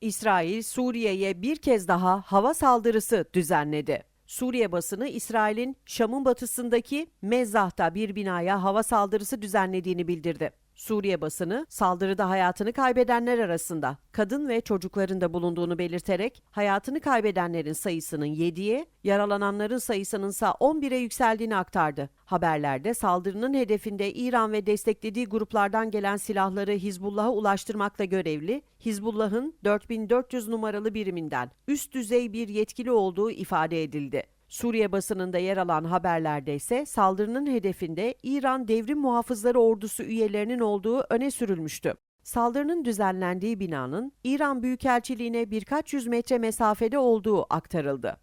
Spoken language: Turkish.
İsrail Suriye'ye bir kez daha hava saldırısı düzenledi. Suriye basını İsrail'in Şam'ın batısındaki Mezzah'ta bir binaya hava saldırısı düzenlediğini bildirdi. Suriye basını saldırıda hayatını kaybedenler arasında kadın ve çocukların da bulunduğunu belirterek hayatını kaybedenlerin sayısının 7'ye, yaralananların sayısının ise 11'e yükseldiğini aktardı. Haberlerde saldırının hedefinde İran ve desteklediği gruplardan gelen silahları Hizbullah'a ulaştırmakla görevli Hizbullah'ın 4400 numaralı biriminden üst düzey bir yetkili olduğu ifade edildi. Suriye basınında yer alan haberlerde ise saldırının hedefinde İran Devrim Muhafızları Ordusu üyelerinin olduğu öne sürülmüştü. Saldırının düzenlendiği binanın İran Büyükelçiliğine birkaç yüz metre mesafede olduğu aktarıldı.